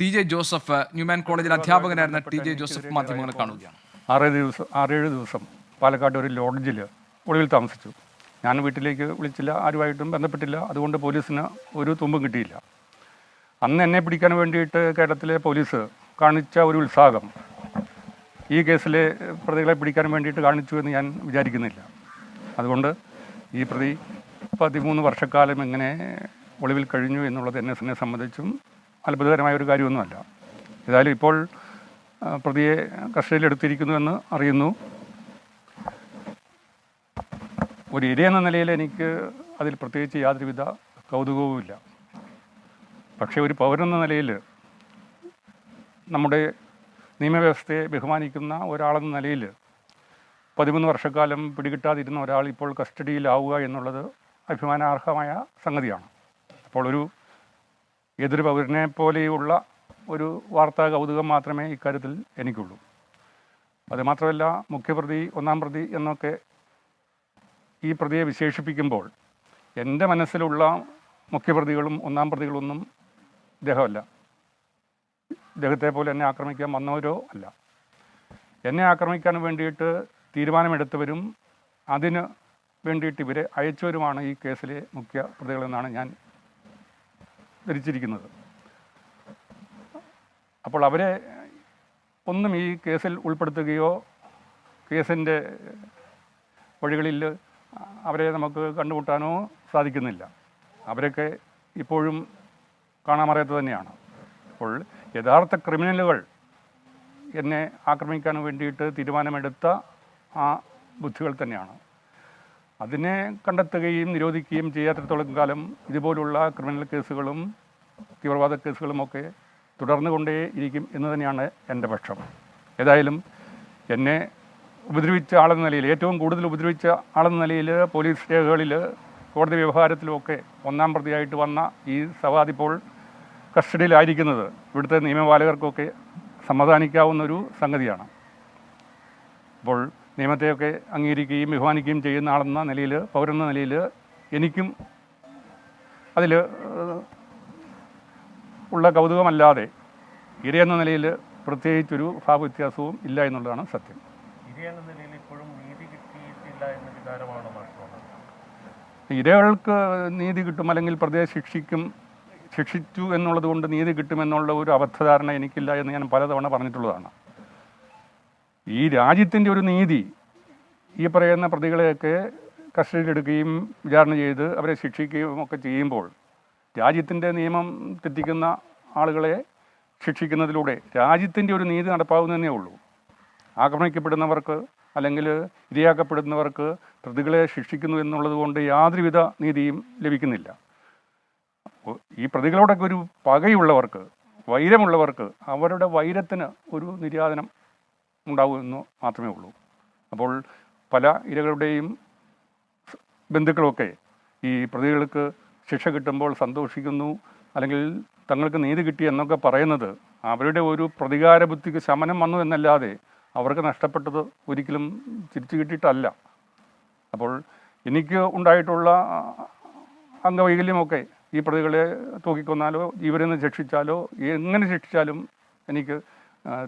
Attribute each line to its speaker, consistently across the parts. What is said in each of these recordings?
Speaker 1: T J Joseph Newman കോളേജിൽ അധ്യാപകനായിരുന്ന T J Joseph മാധ്യമങ്ങളെ കാണുകയാണ്.
Speaker 2: ആറ് ദിവസം ആറേഴ് ദിവസം പാലക്കാട് ഒരു ലോഡ്ജിൽ ഒളിവിൽ താമസിച്ചു. ഞാൻ വീട്ടിലേക്ക് വിളിച്ചില്ല ആരുമായിട്ടും ബന്ധപ്പെട്ടില്ല. അതുകൊണ്ട് പോലീസിന് ഒരു തുമ്പും കിട്ടിയില്ല. അന്ന് എന്നെ പിടിക്കാൻ വേണ്ടിയിട്ട് കേരളത്തിലെ പോലീസ് കാണിച്ച ഒരു ഉത്സാഹം ഈ കേസിലെ പ്രതികളെ പിടിക്കാൻ വേണ്ടിയിട്ട് കാണിച്ചു എന്ന് ഞാൻ വിചാരിക്കുന്നില്ല. അതുകൊണ്ട് ഈ പ്രതി പതിമൂന്ന് വർഷക്കാലം എങ്ങനെ ഒളിവിൽ കഴിഞ്ഞു എന്നുള്ളത് എന്നെ എന്നെ സംബന്ധിച്ചും അത്ഭുതകരമായ ഒരു കാര്യമൊന്നുമല്ല. ഏതായാലും ഇപ്പോൾ പ്രതിയെ കസ്റ്റഡിയിലെടുത്തിരിക്കുന്നുവെന്ന് അറിയുന്നു. ഒരു ഇര എന്ന നിലയിൽ എനിക്ക് അതിൽ പ്രത്യേകിച്ച് യാതൊരുവിധ കൗതുകവുമില്ല പക്ഷേ ഒരു പൗരനെന്ന നിലയിൽ നമ്മുടെ നിയമവ്യവസ്ഥയെ ബഹുമാനിക്കുന്ന ഒരാളെന്ന നിലയിൽ പതിമൂന്ന് വർഷക്കാലം പിടികിട്ടാതിരുന്ന ഒരാൾ ഇപ്പോൾ കസ്റ്റഡിയിലാവുക എന്നുള്ളത് അഭിമാനാർഹമായ സംഗതിയാണ്. അപ്പോൾ ഒരു എതിർ പൗരനെ പോലെയുള്ള ഒരു വാർത്താ കൗതുകം മാത്രമേ ഇക്കാര്യത്തിൽ എനിക്കുള്ളൂ. അതുമാത്രമല്ല മുഖ്യപ്രതി ഒന്നാം പ്രതി എന്നൊക്കെ ഈ പ്രതിയെ വിശേഷിപ്പിക്കുമ്പോൾ എന്റെ മനസ്സിലുള്ള മുഖ്യപ്രതികളും ഒന്നാം പ്രതികളൊന്നും ഇദ്ദേഹമല്ല. ഇദ്ദേഹത്തെ പോലെ എന്നെ ആക്രമിക്കാൻ വന്നവരോ അല്ല. എന്നെ ആക്രമിക്കാൻ വേണ്ടിയിട്ട് തീരുമാനമെടുത്തവരും അതിന് വേണ്ടിയിട്ട് ഇവരെ അയച്ചവരുമാണ് ഈ കേസിലെ മുഖ്യ പ്രതികളെന്നാണ് ഞാൻ ധരിച്ചിരിക്കുന്നത്. അപ്പോൾ അവരെ ഒന്നും ഈ കേസിൽ ഉൾപ്പെടുത്തുകയോ കേസിന്റെ വഴികളിൽ അവരെ നമുക്ക് കണ്ടുമുട്ടാനോ സാധിക്കുന്നില്ല. അവരൊക്കെ ഇപ്പോഴും കാണാമറിയാത്ത തന്നെയാണ്. അപ്പോൾ യഥാർത്ഥ ക്രിമിനലുകൾ എന്നെ ആക്രമിക്കാൻ വേണ്ടിയിട്ട് തീരുമാനമെടുത്ത ആ ബുദ്ധികൾ തന്നെയാണ്. അതിനെ കണ്ടെത്തുകയും നിരോധിക്കുകയും ചെയ്യാത്തിടത്തോളം കാലം ഇതുപോലുള്ള ക്രിമിനൽ കേസുകളും തീവ്രവാദ കേസുകളുമൊക്കെ തുടർന്നു കൊണ്ടേ ഇരിക്കും എന്ന് തന്നെയാണ് എന്റെ പക്ഷം. ഏതായാലും എന്നെ ഉപദ്രവിച്ച ആളെന്ന നിലയിൽ ഏറ്റവും കൂടുതൽ ഉപദ്രവിച്ച ആളെന്ന നിലയിൽ പോലീസ് രേഖകളിൽ കോടതി വ്യവഹാരത്തിലുമൊക്കെ ഒന്നാം പ്രതിയായിട്ട് വന്ന ഈ സവാദ് ഇപ്പോൾ കസ്റ്റഡിയിലായിരിക്കുന്നത്. ഇവിടുത്തെ നിയമപാലകർക്കൊക്കെ സമാധാനിക്കാവുന്ന ഒരു സംഗതിയാണ്. അപ്പോൾ നിയമത്തെയൊക്കെ അംഗീകരിക്കുകയും ബഹുമാനിക്കുകയും ചെയ്യുന്ന ആളെന്ന നിലയിൽ പൗരെന്ന നിലയിൽ എനിക്കും അതിൽ ഉള്ള കൗതുകമല്ലാതെ ഇരയെന്ന നിലയിൽ പ്രത്യേകിച്ചൊരു ഭാവവ്യത്യാസവും ഇല്ല എന്നുള്ളതാണ് സത്യം. ഇരകൾക്ക് നീതി കിട്ടും അല്ലെങ്കിൽ പ്രതിയെ ശിക്ഷിക്കും ശിക്ഷിച്ചു എന്നുള്ളത് കൊണ്ട് നീതി കിട്ടുമെന്നുള്ള ഒരു അബദ്ധധാരണ എനിക്കില്ല എന്ന് ഞാൻ പലതവണ പറഞ്ഞിട്ടുള്ളതാണ്. ഈ രാജ്യത്തിന്റെ ഒരു നീതി ഈ പറയുന്ന പ്രതികളെയൊക്കെ കസ്റ്റഡിയിലെടുക്കുകയും വിചാരണ ചെയ്ത് അവരെ ശിക്ഷിക്കുകയും ഒക്കെ ചെയ്യുമ്പോൾ രാജ്യത്തിന്റെ നിയമം തെറ്റിക്കുന്ന ആളുകളെ ശിക്ഷിക്കുന്നതിലൂടെ രാജ്യത്തിന്റെ ഒരു നീതി നടപ്പാവുന്നതേ ഉള്ളൂ. ആക്രമിക്കപ്പെടുന്നവർക്ക് അല്ലെങ്കിൽ ഇരയാക്കപ്പെടുന്നവർക്ക് പ്രതികളെ ശിക്ഷിക്കുന്നു എന്നുള്ളത് കൊണ്ട് യാതൊരുവിധ നീതിയും ലഭിക്കുന്നില്ല. ഈ പ്രതികളോടൊക്കെ ഒരു പകയുള്ളവർക്ക് വൈരമുള്ളവർക്ക് അവരുടെ വൈരത്തിന് ഒരു നിര്യാതനം ഉണ്ടാവുമെന്ന് മാത്രമേ ഉള്ളൂ. അപ്പോൾ പല ഇരകളുടെയും ബന്ധുക്കളൊക്കെ ഈ പ്രതികൾക്ക് ശിക്ഷ കിട്ടുമ്പോൾ സന്തോഷിക്കുന്നു അല്ലെങ്കിൽ തങ്ങൾക്ക് നീതി കിട്ടി എന്നൊക്കെ പറയുന്നത് അവരുടെ ഒരു പ്രതികാര ബുദ്ധിക്ക് ശമനം വന്നു എന്നല്ലാതെ അവർക്ക് നഷ്ടപ്പെട്ടത് ഒരിക്കലും തിരിച്ചു കിട്ടിയിട്ടല്ല. അപ്പോൾ എനിക്ക് ഉണ്ടായിട്ടുള്ള അംഗവൈകല്യമൊക്കെ ഈ പ്രതികളെ തൂക്കിക്കൊന്നാലോ ഇവരെ നിന്ന് ശിക്ഷിച്ചാലോ എങ്ങനെ ശിക്ഷിച്ചാലും എനിക്ക്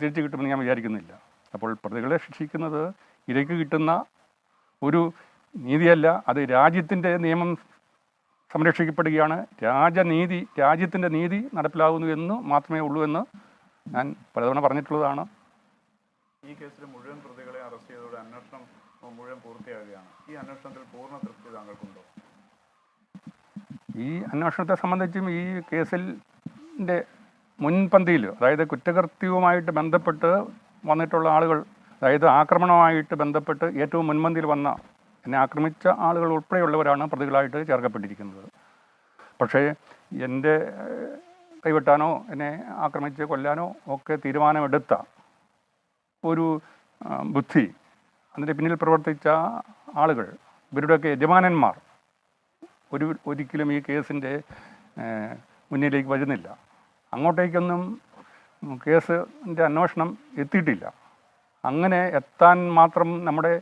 Speaker 2: തിരിച്ചു കിട്ടുമെന്ന് ഞാൻ വിചാരിക്കുന്നില്ല. അപ്പോൾ പ്രതികളെ ശിക്ഷിക്കുന്നത് ഇരയ്ക്ക് കിട്ടുന്ന ഒരു നീതിയല്ല. അത് രാജ്യത്തിന്റെ നിയമം സംരക്ഷിക്കപ്പെടുകയാണ്. രാജനീതി രാജ്യത്തിന്റെ നീതി നടപ്പിലാകുന്നു എന്ന് മാത്രമേ ഉള്ളൂ എന്ന് ഞാൻ പലതവണ പറഞ്ഞിട്ടുള്ളതാണ്.
Speaker 3: ഈ കേസിൽ മുഴുവൻ പ്രതികളെ അറസ്റ്റ് ചെയ്തതോടെ അന്വേഷണം മുഴുവൻ പൂർത്തിയാവുകയാണ്. ഈ അന്വേഷണത്തിൽ പൂർണ തൃപ്തി താങ്കൾക്കുണ്ടോ?
Speaker 2: ഈ അന്വേഷണത്തെ സംബന്ധിച്ചും ഈ കേസിന്റെ മുൻപന്തിയിൽ അതായത് കുറ്റകൃത്യവുമായിട്ട് ബന്ധപ്പെട്ട് വന്നിട്ടുള്ള ആളുകൾ അതായത് ആക്രമണവുമായിട്ട് ബന്ധപ്പെട്ട് ഏറ്റവും മുൻപന്തിയിൽ വന്ന എന്നെ ആക്രമിച്ച ആളുകൾ ഉൾപ്പെടെയുള്ളവരാണ് പ്രതികളായിട്ട് ചേർക്കപ്പെട്ടിരിക്കുന്നത്. പക്ഷേ എന്റെ കൈവെട്ടാനോ എന്നെ ആക്രമിച്ച് കൊല്ലാനോ ഒക്കെ തീരുമാനമെടുത്ത ഒരു ബുദ്ധി അതിന്റെ പിന്നിൽ പ്രവർത്തിച്ച ആളുകൾ ഇവരുടെയൊക്കെ യജമാനന്മാർ ഒരു ഒരിക്കലും ഈ കേസിന്റെ മുന്നിലേക്ക് വരുന്നില്ല. അങ്ങോട്ടേക്കൊന്നും കേസിന്റെ അന്വേഷണം എത്തിയിട്ടില്ല. അങ്ങനെ എത്താൻ മാത്രം നമ്മുടെ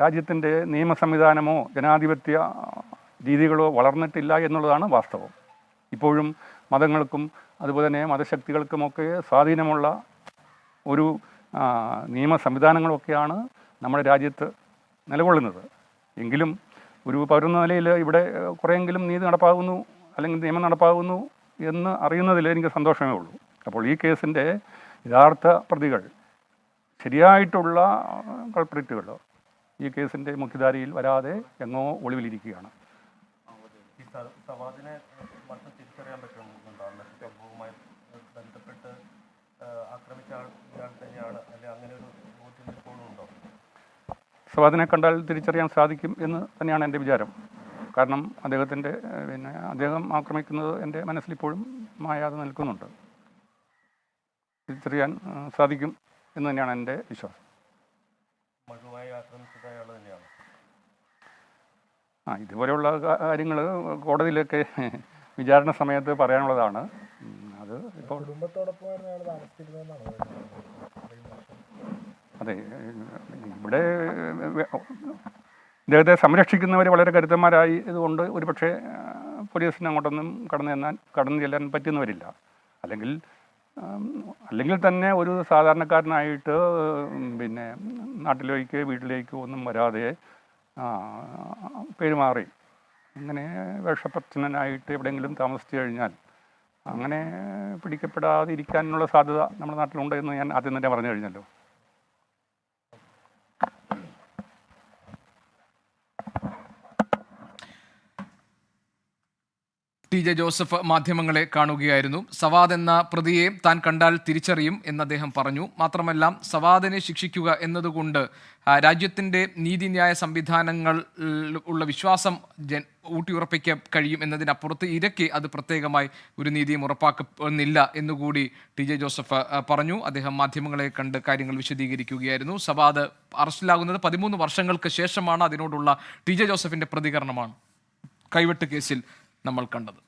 Speaker 2: രാജ്യത്തിന്റെ നിയമ സംവിധാനമോ ജനാധിപത്യ രീതികളോ വളർന്നിട്ടില്ല എന്നുള്ളതാണ് വാസ്തവം. ഇപ്പോഴും മതങ്ങൾക്കും അതുപോലെ തന്നെ മതശക്തികൾക്കുമൊക്കെ സ്വാധീനമുള്ള ഒരു നിയമ സംവിധാനങ്ങളൊക്കെയാണ് നമ്മുടെ രാജ്യത്ത് നിലകൊള്ളുന്നത്. എങ്കിലും ഒരു പൗരെന്ന നിലയിൽ ഇവിടെ കുറേയെങ്കിലും നീതി നടപ്പാകുന്നു അല്ലെങ്കിൽ നിയമം നടപ്പാകുന്നു എന്ന് അറിയുന്നതിൽ എനിക്ക് സന്തോഷമേ ഉള്ളൂ. അപ്പോൾ ഈ കേസിന്റെ യഥാർത്ഥ പ്രതികൾ ശരിയായിട്ടുള്ള കൾപ്രിറ്റുകൾ ഈ കേസിന്റെ മുഖ്യധാരയിൽ വരാതെ എങ്ങോ ഒളിവിലിരിക്കുകയാണ്.
Speaker 4: സവാദിനെ
Speaker 2: കണ്ടാൽ തിരിച്ചറിയാൻ സാധിക്കും എന്ന് തന്നെയാണ് എന്റെ വിചാരം. കാരണം അദ്ദേഹത്തിന്റെ പിന്നെ അദ്ദേഹം ആക്രമിക്കുന്നത് എന്റെ മനസ്സിലിപ്പോഴും മായാതെ നിൽക്കുന്നുണ്ട്. തിരിച്ചറിയാൻ സാധിക്കും എന്ന് തന്നെയാണ് എന്റെ വിശ്വാസം. ആ ഇതുപോലെയുള്ള കാര്യങ്ങൾ കോടതിയിലൊക്കെ വിചാരണ സമയത്ത് പറയാനുള്ളതാണ്. അത് ഇപ്പോൾ അതെ ഇവിടെ ഇദ്ദേഹത്തെ സംരക്ഷിക്കുന്നവർ വളരെ കരുത്തന്മാരായി ഇതുകൊണ്ട് ഒരുപക്ഷെ പോലീസിന് അങ്ങോട്ടൊന്നും കടന്നു ചെന്നാൻ കടന്നു ചെല്ലാൻ പറ്റുന്നവരില്ല. അല്ലെങ്കിൽ അല്ലെങ്കിൽ തന്നെ ഒരു സാധാരണക്കാരനായിട്ട് പിന്നെ നാട്ടിലേക്ക് വീട്ടിലേക്ക് ഒന്നും വരാതെ പെരുമാറി. അങ്ങനെ വേഷപ്രച്ഛനായിട്ട് എവിടെയെങ്കിലും താമസിച്ചു കഴിഞ്ഞാൽ അങ്ങനെ പിടിക്കപ്പെടാതിരിക്കാനുള്ള സാധ്യത നമ്മുടെ നാട്ടിലുണ്ട് എന്ന് ഞാൻ ആദ്യം തന്നെ പറഞ്ഞു കഴിഞ്ഞല്ലോ.
Speaker 1: ജെ ജോസഫ് മാധ്യമങ്ങളെ കാണുകയായിരുന്നു. സവാദ് എന്ന പ്രതിയെ താൻ കണ്ടാൽ തിരിച്ചറിയും എന്ന് അദ്ദേഹം പറഞ്ഞു. മാത്രമല്ല സവാദിനെ ശിക്ഷിക്കുക എന്നതുകൊണ്ട് രാജ്യത്തിന്റെ നീതിന്യായ സംവിധാനങ്ങൾ ഉള്ള വിശ്വാസം ജൻ ഊട്ടിയുറപ്പിക്കാൻ കഴിയും എന്നതിനപ്പുറത്ത് ഇരയ്ക്ക് അത് പ്രത്യേകമായി ഒരു നീതിയും ഉറപ്പാക്കുന്നില്ല എന്നുകൂടി ടി ജെ ജോസഫ് പറഞ്ഞു. അദ്ദേഹം മാധ്യമങ്ങളെ കണ്ട് കാര്യങ്ങൾ വിശദീകരിക്കുകയായിരുന്നു. സവാദ് അറസ്റ്റിലാകുന്നത് പതിമൂന്ന് വർഷങ്ങൾക്ക് ശേഷമാണ്. അതിനോടുള്ള ടി ജെ ജോസഫിന്റെ പ്രതികരണമാണ് കൈവെട്ട് കേസിൽ നമ്മൾ കണ്ടത്.